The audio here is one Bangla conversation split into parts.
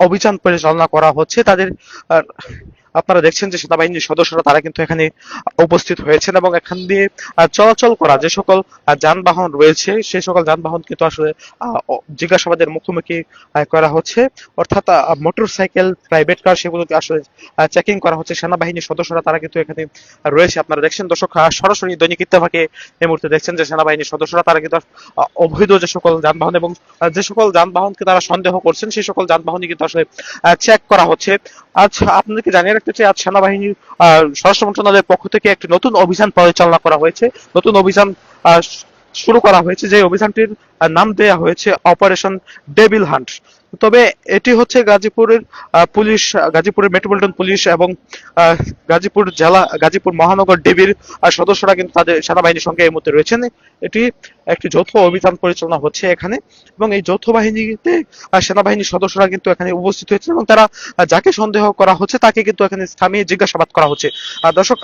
অভিযান পরিচালনা করা হচ্ছে তাদের আপনারা দেখছেন যে সেনাবাহিনীর সদস্যরা তারা কিন্তু এখানে উপস্থিত হয়েছেন এবং এখান দিয়ে চলাচল করা, যে সকল যানবাহন রয়েছে সেই সকল যানবাহন কিন্তু আসলে জিজ্ঞাসাবাদের মুখোমুখি করা হচ্ছে। অর্থাৎ মোটর সাইকেল প্রাইভেট কার সেগুলোকে আসলে চেকিং করা হচ্ছে। সেনাবাহিনীর সদস্যরা তারা কিন্তু এখানে রয়েছে। আপনারা দেখছেন দর্শক সরাসরি দৈনিক ইত্তেফাকে এই মুহূর্তে দেখছেন যে সেনাবাহিনীর সদস্যরা তারা কিন্তু অবৈধ যে সকল যানবাহন এবং যে সকল যানবাহনকে তারা সন্দেহ করছেন, সেই সকল যানবাহনই কিন্তু আসলে চেক করা হচ্ছে। আজ আপনাদেরকে জানিয়ে রাখতে চাই, আজ সেনাবাহিনীর স্বরাষ্ট্র মন্ত্রণালয়ের পক্ষ থেকে একটি নতুন অভিযান পরিচালনা করা হয়েছে। নতুন অভিযান শুরু করা হয়েছে। যে অভিযানটির নাম দেয়া হয়েছে অপারেশন ডেভিল হান্ট তবে এটি হচ্ছে গাজীপুরের পুলিশ গাজীপুরের মেট্রোপলিটন পুলিশ এবং গাজীপুর জেলা গাজীপুর মহানগর ডিবির সদস্যরা কিন্তু তাদের সেনাবাহিনীর সঙ্গে এই মুহূর্তে রয়েছেন। এটি একটি যৌথ অভিযান পরিচালনা হচ্ছে এখানে এবং এই যৌথ বাহিনীতে সেনাবাহিনীর সদস্যরা কিন্তু এখানে উপস্থিত হয়েছে এবং তারা যাকে সন্দেহ করা হচ্ছে তাকে কিন্তু এখানে থামিয়ে জিজ্ঞাসাবাদ করা হচ্ছে। আর দর্শক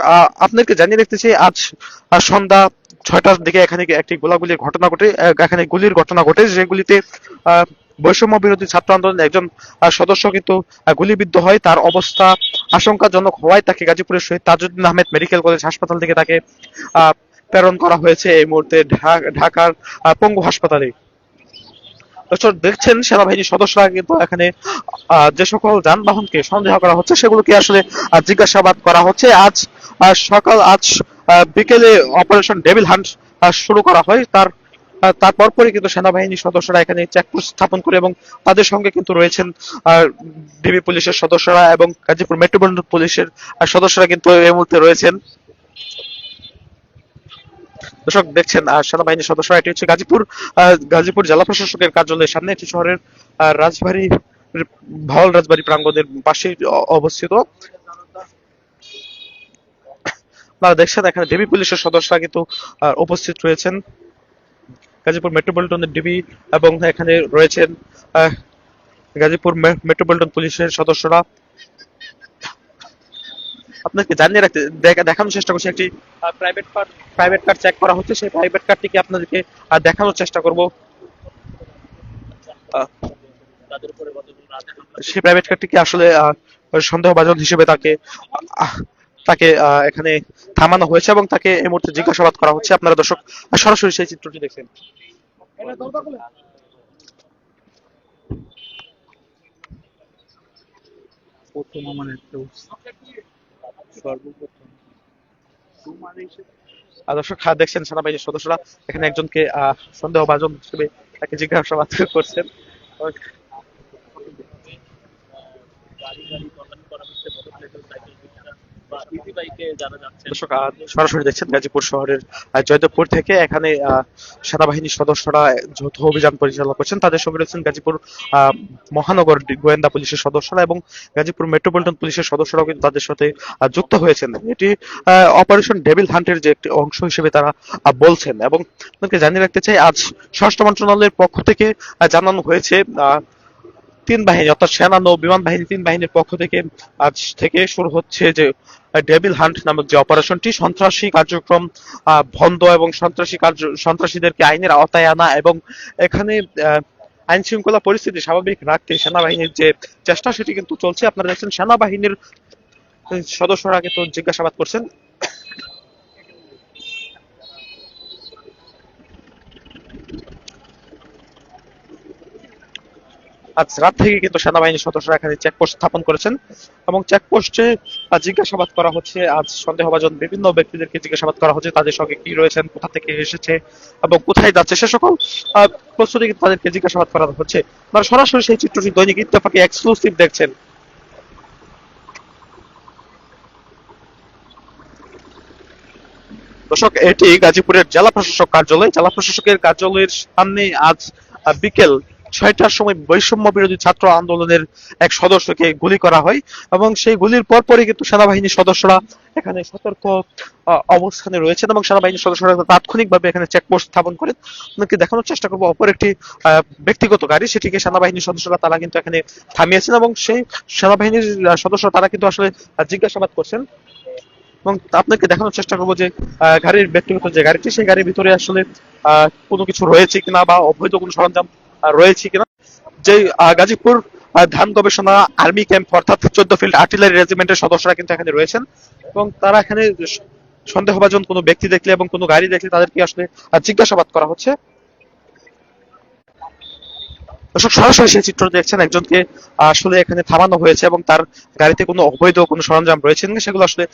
আপনাদেরকে জানিয়ে রাখতে চাই আজ সন্ধ্যা ছয়টার দিকে এখানে একটি গোলাগুলির ঘটনা ঘটে এখানে গুলির ঘটনা ঘটে যেগুলিতে আহ, বৈষম্য বিরোধী ছাত্র আন্দোলনের একজন সদস্য কিন্তু গুলিবিদ্ধ হয়। তার অবস্থা আশঙ্কাজনক হওয়ায় তাকে গাজীপুরের শহীদ তাজউদ্দিন আহমেদ মেডিকেল কলেজ হাসপাতাল থেকে তাকে প্রেরণ করা হয়েছে এই মুহূর্তে ঢাকার পঙ্গু হাসপাতালে। দেখছেন সেনাবাহিনীর সদস্যরা কিন্তু এখানে যে সকল যানবাহনকে সন্দেহ করা হচ্ছে, সেগুলোকে আসলে জিজ্ঞাসাবাদ করা হচ্ছে। আজ সকাল, আজ বিকেলে অপারেশন ডেভিল হান্ট শুরু করা হয়। তার তারপর পরে কিন্তু সেনাবাহিনীর সদস্যরা এখানে চেকপোস্ট স্থাপন করে এবং তাদের সঙ্গে কিন্তু রয়েছেন ডিবি পুলিশের সদস্যরা এবং গাজীপুর মেট্রোপলিটন পুলিশের সদস্যরা কিন্তু এই মুহূর্তে রয়েছেন। দর্শক, দেখছেন সেনাবাহিনীর সদস্যরা, এটি হচ্ছে গাজীপুর গাজীপুর জেলা প্রশাসকের কার্যালয়ের সামনে, এটি শহরের রাজবাড়ী ভাওয়াল রাজবাড়ী প্রাঙ্গণের পাশে অবস্থিত। আপনারা দেখছেন, এখানে ডিবি পুলিশের সদস্যরা কিন্তু উপস্থিত রয়েছেন। গাজীপুর মেট্রোপলিটনের ডিবি এবং এখানে রয়েছেন গাজীপুর মেট্রোপলিটন পুলিশের সদস্যরা। আপনাকে জানিয়ে রাখতে দেখানোর চেষ্টা করছি একটি private car private car check করা হচ্ছে। সেই প্রাইভেট কারটিকে আপনাদেরকে দেখানোর চেষ্টা করব। সেই প্রাইভেট কারটিকে আসলে আহ, সন্দেহভাজন হিসেবে তাকে তাকে এখানে থামানো হয়েছে এবং তাকে এই মুহূর্তে জিজ্ঞাসাবাদ করা হচ্ছে। আপনারা দর্শক সরাসরি সেই চিত্রটি দেখছেন। প্রথম আমার হ্যাঁ, দেখছেন সেনাবাহিনীর সদস্যরা। এখানে একজনকে সন্দেহভাজন হিসেবে তাকে জিজ্ঞাসাবাদ করছেন গাড়ি গাড়ি তদারকি করা হচ্ছে মোটরসাইকেল সাইকেল রিক্সা বা ইজি বাইকে যারা যাচ্ছেন সরাসরি দেখছেন গাজীপুর শহরের জয়দেবপুর থেকে এখানে সেনাবাহিনীর সদস্যরা যৌথ অভিযান পরিচালনা করছেন। তাদের সঙ্গে রয়েছেন গাজীপুর মহানগর গোয়েন্দা পুলিশের সদস্যরা এবং গাজীপুর মেট্রোপলিটন পুলিশের সদস্যরাও কিন্তু তাদের সাথে যুক্ত হয়েছেন। এটি অপারেশন ডেভিল হান্টের যে একটি অংশ হিসেবে তারা বলছেন এবং জানিয়ে রাখতে চাই আজ স্বরাষ্ট্র মন্ত্রণালয়ের পক্ষ থেকে জানানো হয়েছে আহ, তিন বাহিনী, অর্থাৎ সেনা নৌ বিমান বাহিনী তিন বাহিনীর পক্ষ থেকে আজ থেকে শুরু হচ্ছে যে ডেভিল হান্ট নামক যে অপারেশনটি, সন্ত্রাসী কার্যক্রম বন্ধ এবং সন্ত্রাসী কার্য, সন্ত্রাসীদেরকে আইনের আওতায় আনা এবং এখানে আইন শৃঙ্খলা পরিস্থিতি স্বাভাবিক রাখতে সেনাবাহিনীর যে চেষ্টা, সেটি কিন্তু চলছে। আপনারা দেখছেন, সেনাবাহিনীর সদস্যরা কিন্তু জিজ্ঞাসাবাদ করছেন। আজ রাত থেকে কিন্তু সেনাবাহিনীর সদস্যরা এখানে চেকপোস্ট স্থাপন করেছেন এবং চেকপোস্টে জিজ্ঞাসাবাদ করা হচ্ছে, আজ সন্দেহভাজন বিভিন্ন ব্যক্তিদেরকে জিজ্ঞাসাবাদ করা হচ্ছে, তাদের সঙ্গে কি রয়েছেন, কোথা থেকে এসেছে এবং কোথায় যাচ্ছে, সে সকল প্রস্তুতি কিন্তু তাদেরকে জিজ্ঞাসাবাদ করা হচ্ছে। আপনারা সরাসরি সেই চিত্রটি দৈনিক ইত্তেফাকে এক্সক্লুসিভ দেখছেন। দর্শক, এটি গাজীপুরের জেলা প্রশাসক কার্যালয়। জেলা প্রশাসকের কার্যালয়ের সামনে আজ বিকেল ছয়টার সময় বৈষম্য বিরোধী ছাত্র আন্দোলনের এক সদস্যকে গুলি করা হয় এবং সেই গুলির পরপরই কিন্তু সেনাবাহিনীর সদস্যরা এখানে সতর্ক অবস্থানে রয়েছেন এবং সেনাবাহিনীর সদস্যরা তাৎক্ষণিকভাবে এখানে চেকপোস্ট স্থাপন করেন। আপনাকে দেখানোর চেষ্টা করব, অপর একটি ব্যক্তিগত গাড়ি, সেটিকে সেনাবাহিনীর সদস্যরা তারা কিন্তু এখানে থামিয়েছেন এবং সেই সেনাবাহিনীর সদস্য তারা কিন্তু আসলে জিজ্ঞাসাবাদ করছেন। এবং আপনাকে দেখানোর চেষ্টা করব যে গাড়ির ব্যক্তিগত যে গাড়িটি, সেই গাড়ির ভিতরে আসলে কোনো কিছু রয়েছে কিনা বা অবৈধ কোনো সরঞ্জাম রয়েছে কিনা? যে গাজীপুর ধান গবেষণা আর্মি ক্যাম্প অর্থাৎ চোদ্দ ফিল্ড আর্টিলারি রেজিমেন্টের সদস্যরা কিন্তু এখানে রয়েছেন। এবং তারা এখানে সন্দেহভাজন কোনো ব্যক্তি দেখলে এবং কোনো গাড়ি দেখলে তাদেরকে আসলে জিজ্ঞাসাবাদ করা হচ্ছে। দর্শক সরাসরি সেই চিত্র দেখছেন একজনকে আসলে এখানে থামানো হয়েছে এবং তার গাড়িতে কোনো অবৈধ কোনো সরঞ্জাম রয়েছে সেগুলো আসলে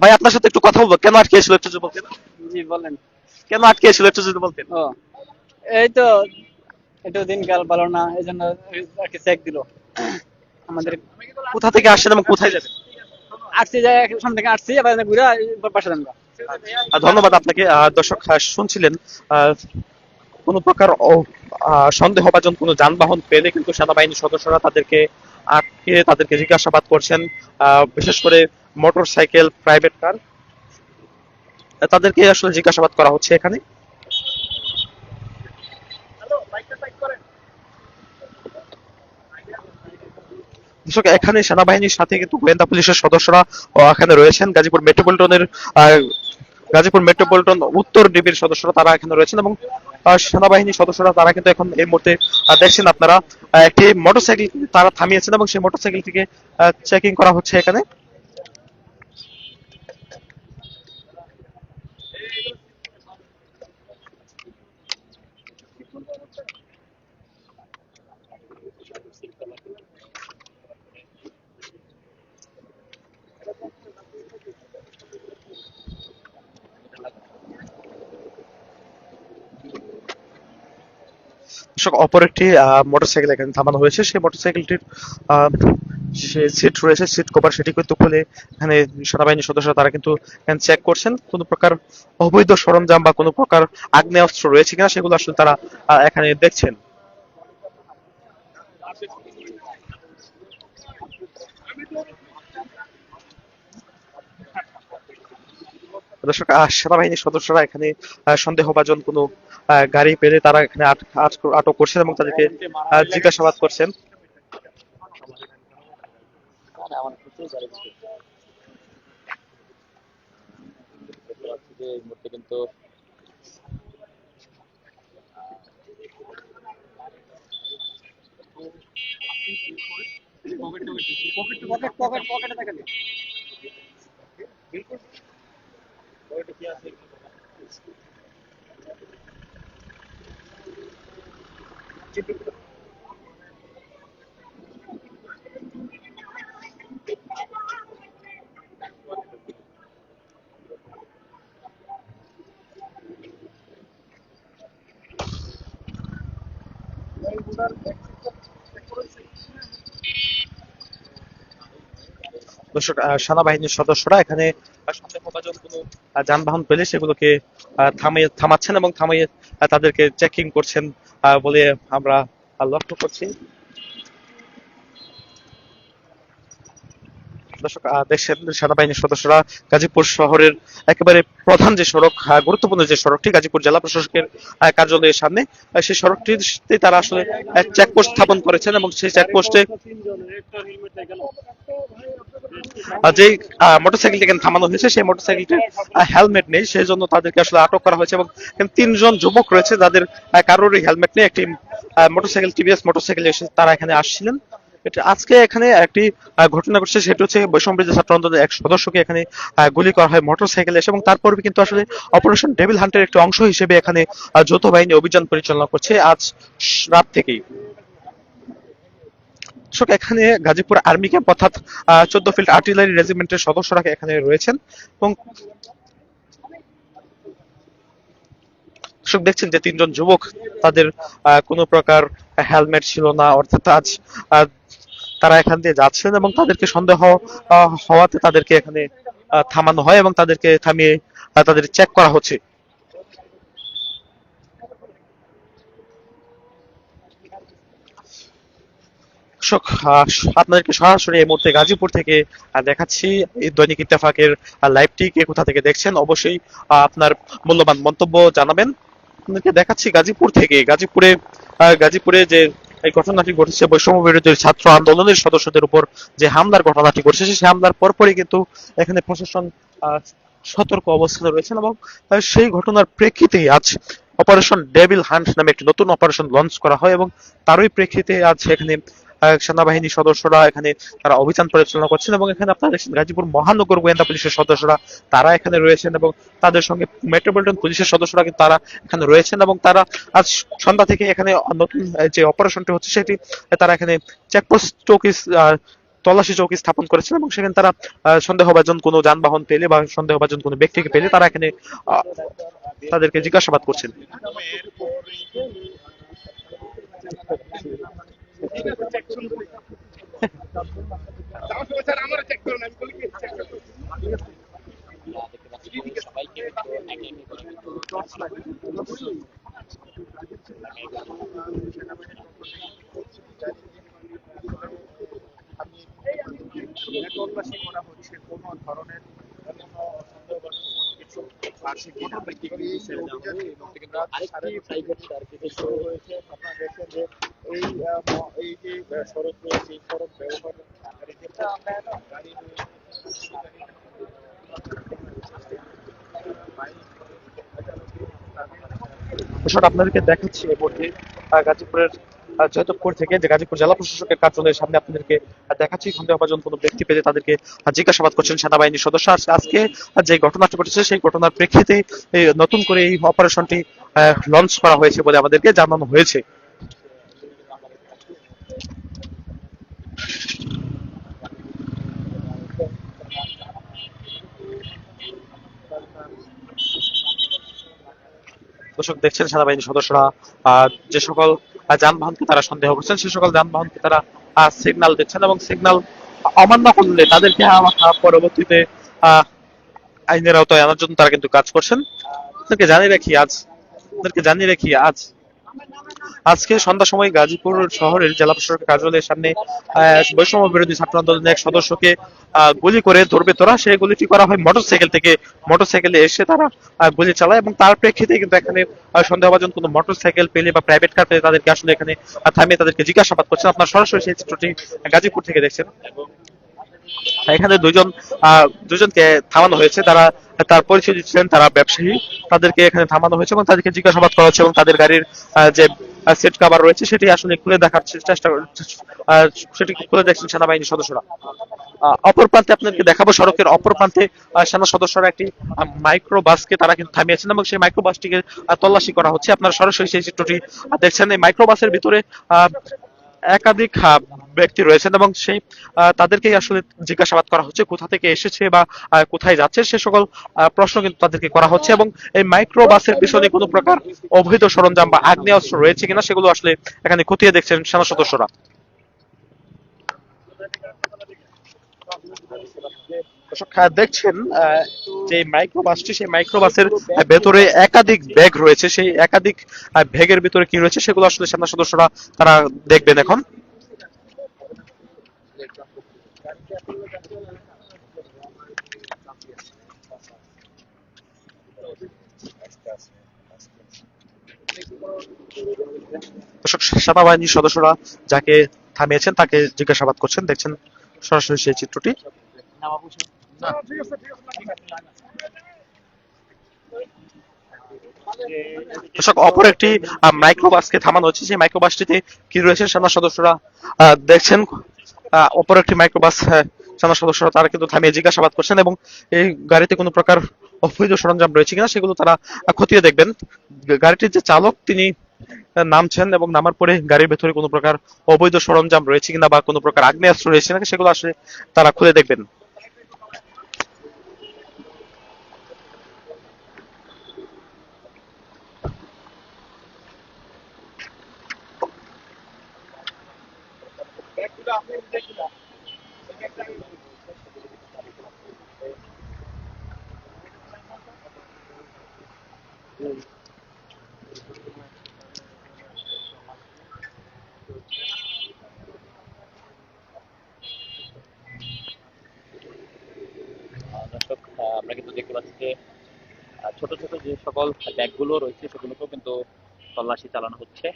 ভাই আপনার সাথে একটু কথা বলব। কেন আটকে ছিল একটু যদি বলতেন? জি বলেন। কেন আটকে ছিল একটু যদি বলতেন? এই তো একটু দিনকাল ভালো না এই জন্য আর কি চেক দিল। আমাদের কোথা থেকে আসছেন এবং কোথায় যাবেন? আসছি যাই সামনে থেকে আসছি এবার ঘুরে বাসা যাব আহ, ধন্যবাদ আপনাকে। দর্শক শুনছিলেন কোনো প্রকার আহ, সন্দেহভাজন কোনো যানবাহন পেলে কিন্তু সেনাবাহিনীর সদস্যরা তাদেরকে আটকে তাদেরকে জিজ্ঞাসাবাদ করছেন আহ, বিশেষ করে মোটর সাইকেল প্রাইভেট কার। তাদেরকে আসলে জিজ্ঞাসাবাদ করা হচ্ছে এখানে। দর্শক, এখানে সেনাবাহিনীর সাথে কিন্তু গোয়েন্দা পুলিশের সদস্যরা এখানে রয়েছেন। গাজীপুর মেট্রোপলিটনের গাজীপুর মেট্রোপলিটন উত্তর ডিবির সদস্যরা তারা এখানে রয়েছেন এবং সেনাবাহিনীর সদস্যরা তারা কিন্তু এখন এই মুহূর্তে দেখছেন আপনারা একটি মোটরসাইকেল তারা থামিয়েছেন এবং সেই মোটরসাইকেল থেকে চেকিং করা হচ্ছে এখানে। অপর একটি মোটরসাইকেল এখানে থামানো হয়েছে। সেই মোটরসাইকেলটির যে সিট রয়েছে সিট কভার সেটি কিন্তু খুলে এখানে সেনাবাহিনীর সদস্যরা তারা কিন্তু এখানে চেক করছেন। কোনো প্রকার অবৈধ সরঞ্জাম বা কোনো প্রকার আগ্নেয়াস্ত্র রয়েছে কিনা সেগুলো আসলে তারা এখানে দেখছেন। দর্শক সেনাবাহিনীর সদস্যরা এখানে সন্দেহভাজন কোনো গাড়ি পেলে তারা এখানে আট- আট- আটক করছেন এবং তাদেরকে জিজ্ঞাসাবাদ করছেন আমার প্রচুর গাড়ি ছিল। দেখতে পাচ্ছি যে এই মুহূর্তে কিন্তু পকেটে থাকে সেনাবাহিনীর সদস্যরা এখানে কোনো যানবাহন পেলে সেগুলোকে থামিয়ে থামাচ্ছেন এবং থামিয়ে তাদেরকে চেকিং করছেন বলে আমরা লক্ষ্য করছি। দর্শক দেখছেন সেনাবাহিনীর সদস্যরা গাজীপুর শহরের একেবারে প্রধান যে সড়ক গুরুত্বপূর্ণ যে সড়কটি গাজীপুর জেলা প্রশাসকের কার্যালয়ের সামনে সেই সড়কটিতে তারা আসলে চেকপোস্ট স্থাপন করেছেন এবং সেই চেকপোস্টে যে মোটরসাইকেলটি এখানে থামানো হয়েছে, সেই মোটরসাইকেলটির হেলমেট নেই, সেই জন্য তাদেরকে আসলে আটক করা হয়েছে এবং তিনজন যুবক রয়েছে, যাদের কারোরই হেলমেট নেই, একটি মোটরসাইকেল টিভিএস মোটরসাইকেল এসে তারা এখানে আসছিলেন। আজকে এখানে একটি ঘটনা ঘটছে, সেটা হচ্ছে বৈষম্য ছাত্র এক সদস্যকে এখানে গুলি করা হয়, মোটরসাইকেলে এসে, এবং তারপর কিন্তু আসলে অপারেশন ডেভিল হান্টের একটি অংশ হিসেবে এখানে যৌথ বাহিনী অভিযান পরিচালনা করছে আজ রাত থেকেই। এখানে গাজীপুর আর্মি ক্যাম্প অর্থাৎ চোদ্দ ফিল্ড আর্টিলারি রেজিমেন্টের সদস্যরা এখানে রয়েছেন, এবং দেখছেন যে তিনজন যুবক তাদের কোনো প্রকার হেলমেট ছিল না, অর্থাৎ আজ তারা এখান দিয়ে যাচ্ছেন এবং তাদেরকে সন্দেহ হওয়াতে তাদেরকে এখানে থামানো হয় এবং তাদেরকে থামিয়ে তাদের চেক করা হচ্ছে। আপনাদেরকে সরাসরি এই মুহূর্তে গাজীপুর থেকে দেখাচ্ছি দৈনিক ইত্তেফাকের লাইভটি কে কোথা থেকে দেখছেন? অবশ্যই আপনার মূল্যবান মন্তব্য জানাবেন। দেখাচ্ছি গাজীপুর থেকে। গাজীপুরে গাজীপুরে যে এই ঘটনাটি ঘটেছে বৈষম্য বিরোধী ছাত্র আন্দোলনের সদস্যদের উপর যে হামলার ঘটনাটি ঘটেছে, সেই হামলার পরপরই কিন্তু এখানে প্রশাসন সতর্ক অবস্থানে রয়েছেন এবং সেই ঘটনার প্রেক্ষিতে আজ অপারেশন ডেভিল হান্ট নামে একটি নতুন অপারেশন লঞ্চ করা হয় এবং তারই প্রেক্ষিতে আজ এখানে আহ, সেনাবাহিনী সদস্যরা এখানে তারা অভিযান পরিচালনা করছেন এবং এখানে আপনারা দেখছেন গাজীপুর মহানগর গোয়েন্দা পুলিশের সদস্যরা তারা এখানে রয়েছেন এবং তাদের সঙ্গে মেট্রোপলিটন পুলিশের সদস্যরা কিন্তু তারা এখানে রয়েছেন এবং তারা আজ সন্ধ্যা থেকে এখানে নতুন যে অপারেশনটি হচ্ছে সেটি তারা এখানে চেকপোস্ট চৌকি আহ, তল্লাশি চৌকি স্থাপন করেছেন এবং সেখানে তারা সন্দেহভাজন কোনো যানবাহন পেলে বা সন্দেহভাজন কোনো ব্যক্তিকে পেলে তারা এখানে তাদেরকে জিজ্ঞাসাবাদ করছেন। কোনো ধরনের আরেকটি প্রাইভেট সার্ভিস শুরু হয়েছে আপনারা দেখছেন যে এই সড়ক রয়েছে এই সড়ক রয়েছে আপনাদেরকে দেখাচ্ছি মুহূর্তে আহ, গাজীপুরের আহ, জয়দেবপুর থেকে যে গাজীপুর জেলা প্রশাসকের কার্যালয়ের সামনে আপনাদেরকে দেখাচ্ছি। সন্দেহভাজন কোনো ব্যক্তি পেলে তাদেরকে জিজ্ঞাসাবাদ করছেন সেনাবাহিনীর সদস্য। আজকে যে ঘটনাটি ঘটেছে সেই ঘটনার প্রেক্ষিতে নতুন করে এই অপারেশনটি লঞ্চ করা হয়েছে বলে আমাদেরকে জানানো হয়েছে। দর্শক দেখছেন, সেনাবাহিনীর সদস্যরা যে সকল যানবাহনকে তারা সন্দেহ করছেন, সে সকল যানবাহনকে তারা সিগনাল দিচ্ছেন এবং সিগনাল অমান্য করলে তাদেরকে পরবর্তীতে আইনের আওতায় আনার জন্য তারা কিন্তু কাজ করছেন। আপনাদেরকে জানিয়ে রাখি আজ, আপনাদেরকে জানিয়ে রাখি আজ আজকে সন্ধ্যা সময় গাজীপুর শহরের জেলা প্রশাসকের কার্যালয়ের সামনে বৈষম্য বিরোধী ছাত্র আন্দোলনের এক সদস্যকে গুলি করে তোরা। সেই গুলিটি করা হয় মোটরসাইকেল থেকে। মোটরসাইকেলে এসে তারা গুলি চালায় এবং তার প্রেক্ষিতে কিন্তু এখানে সন্দেহভাজন কোনো মোটরসাইকেল পেলে বা প্রাইভেট কার পেলে তাদেরকে আসলে এখানে থামিয়ে তাদেরকে জিজ্ঞাসাবাদ করছেন। আপনার সরাসরি সেই চিত্রটি গাজীপুর থেকে দেখছেন। এখানে দুজন দুজনকে থামানো হয়েছে, তারা তার পরিচয় দিচ্ছিলেন তারা ব্যবসায়ী। তাদেরকে এখানে থামানো হয়েছে এবং তাদেরকে জিজ্ঞাসাবাদ করা হচ্ছে এবং তাদের গাড়ির যে সিট কভার রয়েছে, সেটি আসলে খুলে দেখার চেষ্টা সেটি খুলে দেখছেন সেনাবাহিনীর সদস্যরা। অপর প্রান্তে আপনাদেরকে দেখাবো সড়কের অপর প্রান্তে সেনা সদস্যরা একটি মাইক্রো বাসকে তারা কিন্তু থামিয়েছেন এবং সেই মাইক্রো বাসটিকে তল্লাশি করা হচ্ছে। আপনারা সরাসরি সেই চিত্রটি দেখছেন। এই মাইক্রো বাসের ভিতরে একাধিক ব্যক্তি রয়েছেন এবং সেই তাদেরকেই আসলে জিজ্ঞাসাবাদ করা হচ্ছে, কোথা থেকে এসেছে বা কোথায় যাচ্ছে সে সকল প্রশ্ন কিন্তু তাদেরকে করা হচ্ছে এবং এই মাইক্রো বাসের পিছনে কোনো প্রকার অবৈধ সরঞ্জাম বা আগ্নেয়াস্ত্র রয়েছে কিনা সেগুলো আসলে এখানে খতিয়ে দেখছেন সেনা সদস্যরা। দর্শক, আহ, দেখছেন যে মাইক্রো বাসটি সেই মাইক্রো বাসের ভেতরে একাধিক ব্যাগ রয়েছে। সেই একাধিক ব্যাগের ভিতরে কি রয়েছে সেগুলো আসলে সেনা সদস্যরা তারা দেখবেন এখন। সেনাবাহিনীর সদস্যরা যাকে থামিয়েছেন তাকে জিজ্ঞাসাবাদ করছেন। দেখছেন সরাসরি সেই চিত্রটি। অপর একটি মাইক্রো বাসকে থামানো হচ্ছে। সেই মাইক্রো বাসটিতে কি রয়েছে সেনা সদস্যরা? দেখছেন অপর একটি মাইক্রো বাস আহ, সেনা সদস্যরা তারা কিন্তু থামিয়ে জিজ্ঞাসাবাদ করছেন এবং এই গাড়িতে কোনো প্রকার অবৈধ সরঞ্জাম রয়েছে কিনা সেগুলো তারা খতিয়ে দেখবেন। গাড়িটির যে চালক তিনি নামছেন এবং নামার পরে গাড়ির ভেতরে কোনো প্রকার অবৈধ সরঞ্জাম রয়েছে কিনা বা কোনো প্রকার আগ্নেয়াস্ত্র রয়েছে নাকি সেগুলো আসলে তারা খুলে দেখবেন আহ, দর্শক আহ, আমরা কিন্তু দেখতে পাচ্ছি যে ছোট ছোট যে সকল ব্যাগগুলো রয়েছে, সেগুলোকেও কিন্তু তল্লাশি চালানো হচ্ছে।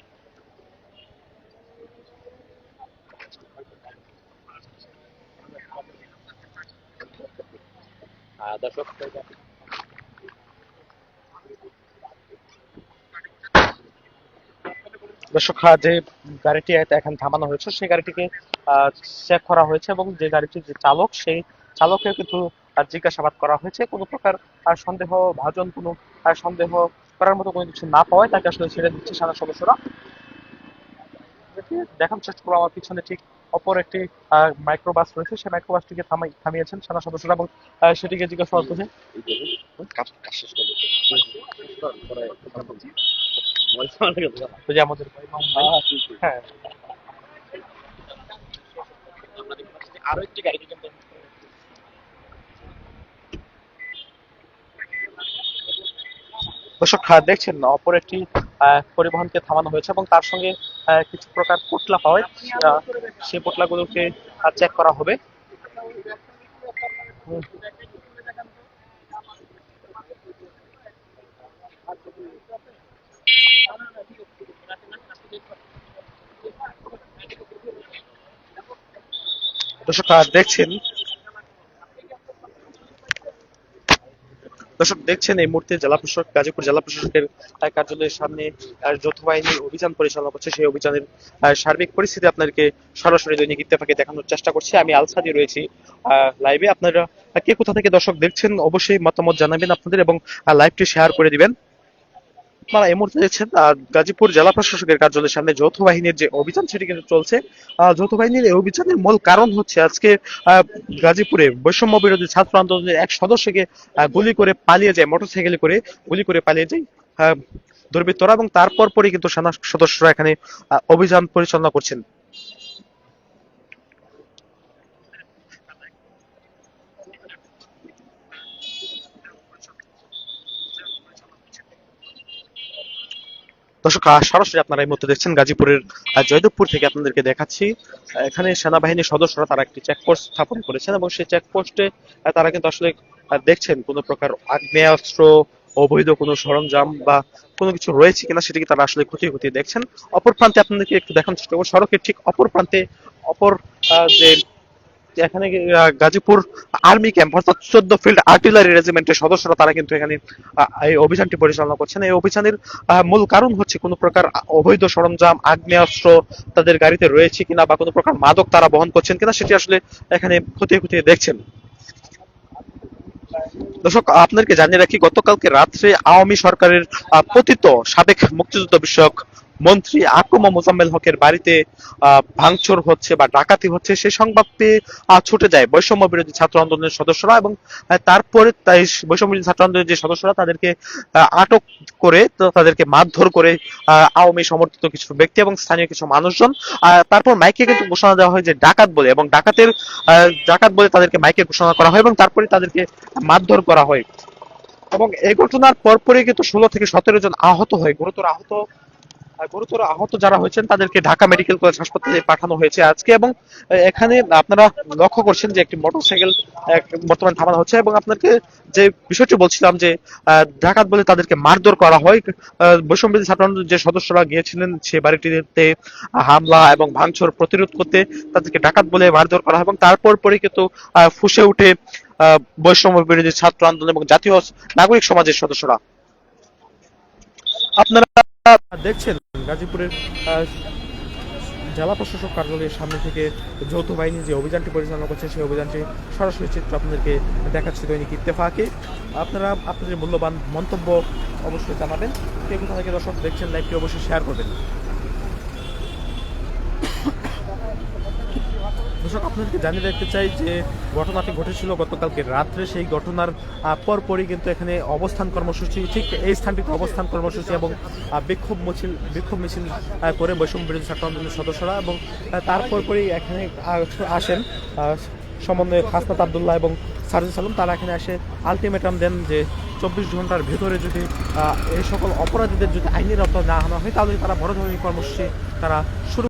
দর্শক দর্শক যে গাড়িটি এখন থামানো হয়েছে, সেই গাড়িটিকে চেক করা হয়েছে এবং যে গাড়িটির যে চালক, সেই চালকের কিন্তু আহ, জিজ্ঞাসাবাদ করা হয়েছে। কোনো প্রকার আহ, সন্দেহ ভাজন কোনো আহ, সন্দেহ করার মতো কোনো কিছু না পাওয়ায় তাকে আসলে ছেড়ে দিচ্ছে সারা সদস্যরা। দেখি- দেখানোর চেষ্টা করব। আমার পিছনে ঠিক অপর একটি মাইক্রোবাস রয়েছে। সেই মাইক্রোবাসটিকে থামাই থামিয়েছেন সেনা সদস্যরা এবং সেটিকে জিজ্ঞাসাবাদ করছে আমাদের হ্যাঁ। আরও একটি গাড়িকে কিন্তু দর্শক দেখছেন অপর একটি পরিবহনকে থামানো হয়েছে এবং তার সঙ্গে কিছু প্রকার পোটলা। আহ, সেই পোটলাগুলোকে চেক করা হবে। দর্শক দেখছেন দর্শক দেখছেন এই মুহূর্তে জেলা প্রশাসক, গাজীপুর জেলা প্রশাসকের কার্যালয়ের সামনে যৌথ বাহিনীর অভিযান পরিচালনা করছে। সেই অভিযানের সার্বিক পরিস্থিতি আপনাদেরকে সরাসরি দৈনিক ইত্তেফাকে দেখানোর চেষ্টা করছি। আমি আলসাদি রয়েছি লাইভে আপনারা কে কোথা থেকে দর্শক দেখছেন অবশ্যই মতামত জানাবেন আপনাদের এবং লাইভটি শেয়ার করে দিবেন। আপনারা এই দেখছেন গাজীপুর জেলা প্রশাসকের কার্যালয়ের সামনে যৌথ বাহিনীর যে অভিযান সেটি কিন্তু চলছে। যৌথ বাহিনীর এই অভিযানের মূল কারণ হচ্ছে আজকে গাজীপুরে বৈষম্য বিরোধী ছাত্র আন্দোলনের এক সদস্যকে গুলি করে পালিয়ে যায়, মোটরসাইকেলে করে গুলি করে পালিয়ে যায় দুর্বৃত্তরা এবং তারপর পরই কিন্তু সেনা সদস্যরা এখানে অভিযান পরিচালনা করছেন। দর্শক সরাসরি আপনারা এই মুহূর্তে দেখছেন গাজীপুরের জয়দেবপুর থেকে আপনাদেরকে দেখাচ্ছি। এখানে সেনাবাহিনীর সদস্যরা তারা একটি চেকপোস্ট স্থাপন করেছেন এবং সেই চেকপোস্টে তারা কিন্তু আসলে দেখছেন কোনো প্রকার আগ্নেয়াস্ত্র, অবৈধ কোনো সরঞ্জাম বা কোনো কিছু রয়েছে কিনা সেটিকে তারা আসলে খুঁটিয়ে খুঁটিয়ে দেখছেন। অপর প্রান্তে আপনাদেরকে একটু দেখানোর চেষ্টা করব। সড়কের ঠিক অপর প্রান্তে, অপর যে এখানে গাজীপুর আর্মি ক্যাম্প অর্থাৎ চোদ্দ ফিল্ড আর্টিলারি রেজিমেন্টের সদস্যরা তারা কিন্তু এখানে এই অভিযানটি পরিচালনা করছেন। এই অভিযানের মূল কারণ হচ্ছে কোনো প্রকার অবৈধ সরঞ্জাম, আগ্নেয়াস্ত্র তাদের গাড়িতে রয়েছে কিনা বা কোনো প্রকার মাদক তারা বহন করছেন কিনা সেটি আসলে এখানে খুঁটিয়ে খুঁটিয়ে দেখছেন। দর্শক, আপনাদেরকে জানিয়ে রাখি, গতকালকে রাত্রে আওয়ামী সরকারের পতিত সাবেক মুক্তিযুদ্ধ বিষয়ক মন্ত্রী আকুমা মোজাম্মেল হকের বাড়িতে ভাঙচুর হচ্ছে বা ডাকাতি হচ্ছে সেই সংবাদ পেয়ে ছুটে যায়। বৈষম্য বিরোধী ছাত্র আন্দোলনের সদস্যরা এবং তারপরে তাই বৈষম্য বিরোধী ছাত্র আন্দোলনের যে সদস্যরা তাদেরকে আটক করে তাদেরকে মারধর করে আওয়ামী সমর্থিত কিছু ব্যক্তি এবং স্থানীয় কিছু মানুষজন তারপর মাইকে কিন্তু ঘোষণা দেওয়া হয় যে ডাকাত বলে এবং ডাকাতের ডাকাত বলে তাদেরকে মাইকে ঘোষণা করা হয় এবং তারপরে তাদেরকে মারধর করা হয়। এবং এই ঘটনার পরপরই কিন্তু ষোলো থেকে সতেরো জন আহত হয় গুরুতর আহত আহ, গুরুতর আহত যারা হয়েছেন তাদেরকে ঢাকা মেডিকেল কলেজ হাসপাতালে পাঠানো হয়েছে আজকে এবং এখানে আপনারা লক্ষ্য করছেন যে একটি মোটরসাইকেল বর্তমানে থামানো হচ্ছে এবং আপনাকে যে বিষয়টি বলছিলাম যে ডাকাত বলে তাদেরকে মারধর করা হয়। আহ, বৈষম্যবিরোধী ছাত্র যে সদস্যরা গিয়েছিলেন সে বাড়িটিতে হামলা এবং ভাঙচুর প্রতিরোধ করতে তাদেরকে ডাকাত বলে মারধর করা হয় এবং তারপর পরে কিন্তু ফুসে উঠে বৈষম্য বিরোধী ছাত্র আন্দোলন এবং জাতীয় নাগরিক সমাজের সদস্যরা। আপনারা দেখছেন গাজীপুরের জেলা প্রশাসক কার্যালয়ের সামনে থেকে যৌথ বাহিনী যে অভিযানটি পরিচালনা করছে, সেই অভিযানটি সরাসরি চিত্র আপনাদেরকে দেখাচ্ছে দৈনিক ইত্তেফাকে। আপনারা আপনাদের মূল্যবান মন্তব্য অবশ্যই জানাবেন। কেউ কোথা থেকে দর্শক দেখছেন, লাইভটি অবশ্যই শেয়ার করবেন। দর্শক আপনাদেরকে জানিয়ে রাখতে চাই যে ঘটনাটি ঘটেছিল গতকালকে রাত্রে। সেই ঘটনার পরপরই কিন্তু এখানে অবস্থান কর্মসূচি ঠিক এই স্থানটিতে অবস্থান কর্মসূচি এবং বিক্ষোভ মিছিল বিক্ষোভ মিছিল করে বৈষম্য বিরোধী ছাত্র আন্দোলনের সদস্যরা এবং তারপর পরই এখানে আসেন আহ, সমন্বয়ক হাসনাত আবদুল্লাহ এবং সারজুল সালাম তারা এখানে এসে আলটিমেটাম দেন যে চব্বিশ ঘণ্টার ভেতরে যদি এই সকল অপরাধীদের যদি আইনের আওতায় না আনা হয় তাহলে তারা বড় ধরনের কর্মসূচি তারা শুরু